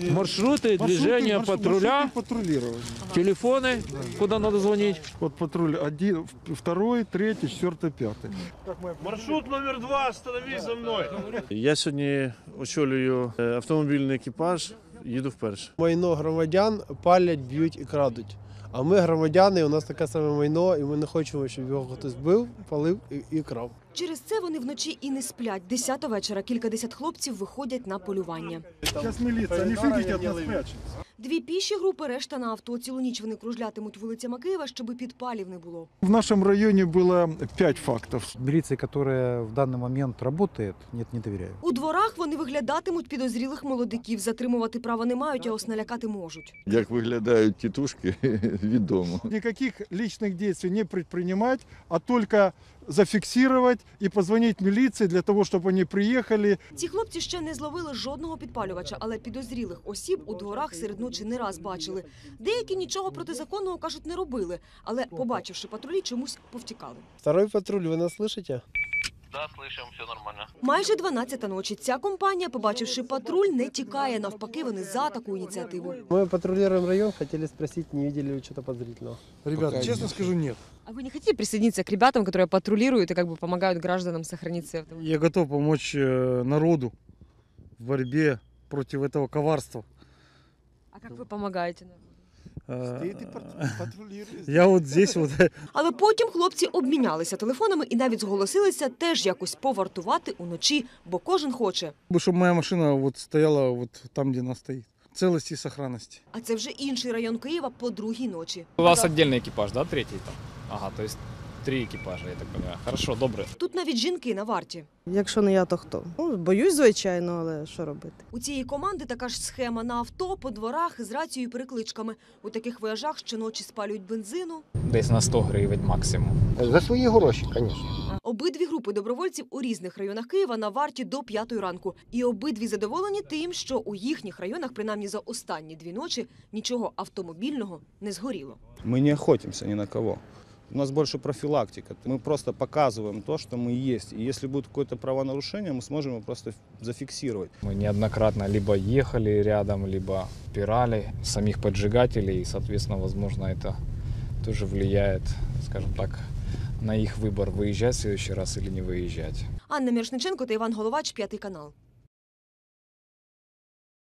Маршруты движения Маршрут- патруля, маршруты патрулирования. телефоны, куда надо звонить. Вот патруль один, второй, третий, четвертый, пятый. Маршрут номер два, остановись за мною. Я сьогодні очолюю е, автомобільний екіпаж, їду вперше. майно громадян палять, б'ють і крадуть. А ми громадяни, у нас таке саме майно, і ми не хочемо, щоб його хтось бив, палив і, і крав. Через це вони вночі і не сплять. Десята вечора кількадесят хлопців виходять на полювання. Зараз міліція, не ходите а не прячется. Дві піші групи, решта на авто. Цілу ніч вони кружлятимуть вулицями Києва, щоби підпалів не було. В нашем районе было пять фактов. Милиции, которая в данный момент работает, нет, не доверяю. У дворах вони виглядатимуть підозрілих молодиків. Затримувати права не мають, а ось налякати можуть. Як виглядають тітушки, відомо. Никаких личных действий не предпринимать, а только зафиксировать і позвонить міліції для того, щоб вони приїхали. Ці хлопці ще не зловили жодного підпалювача, але підозрілих осіб у дворах серед ночі не раз бачили. Деякі нічого протизаконного кажуть не робили, але побачивши патрулі, чомусь повтікали. Второй патруль, ви нас слышите? Да, слышим, все нормально. Майже 12 ночі. Ця компанія, побачивши патруль, не тікає. Навпаки, вони за таку ініціативу. Мы патрулируем район, хотели спросить, не видели вы что-то подозрительного. Ребята, честно скажу, нет. А вы не хотите присоединиться к ребятам, которые патрулируют и как бы помогают гражданам сохранить свои автомобили? Я готов помочь э, народу в борьбе против этого коварства. А как вы помогаете? нам? Я вот здесь вот Але потім хлопці обмінялися телефонами і навіть зголосилися теж якось повартувати уночі, бо кожен хоче. чтобы моя машина вот стояла вот там, где она стоит. В целости и сохранности. А це вже інший район Києва по другій ночі. У вас отдельный экипаж, да, третий там? Ага, то есть три экипажа, я так понимаю. Хорошо, добре. Тут навіть жінки на варті. Якщо не я, то хто? Ну, боюсь, звичайно, але що робити? У цієї команди така ж схема на авто, по дворах з рацією і перекличками. У таких вояжах щоночі спалюють бензину. Десь на 100 гривень максимум. За свої гроші, звісно. Обидві групи добровольців у різних районах Києва на варті до п'ятої ранку. І обидві задоволені тим, що у їхніх районах, принаймні за останні дві ночі, нічого автомобільного не згоріло. Мы не охотимся ни на кого. У нас больше профилактика. Мы просто показываем то, что мы есть. И если будет какое-то правонарушение, мы сможем его просто зафиксировать. Мы неоднократно либо ехали рядом, либо пирали самих поджигателей, и, соответственно, возможно, это тоже влияет, скажем так, на их выбор, выезжать в следующий раз или не выезжать. Анна Мірошниченко та Іван Головач, п'ятий канал.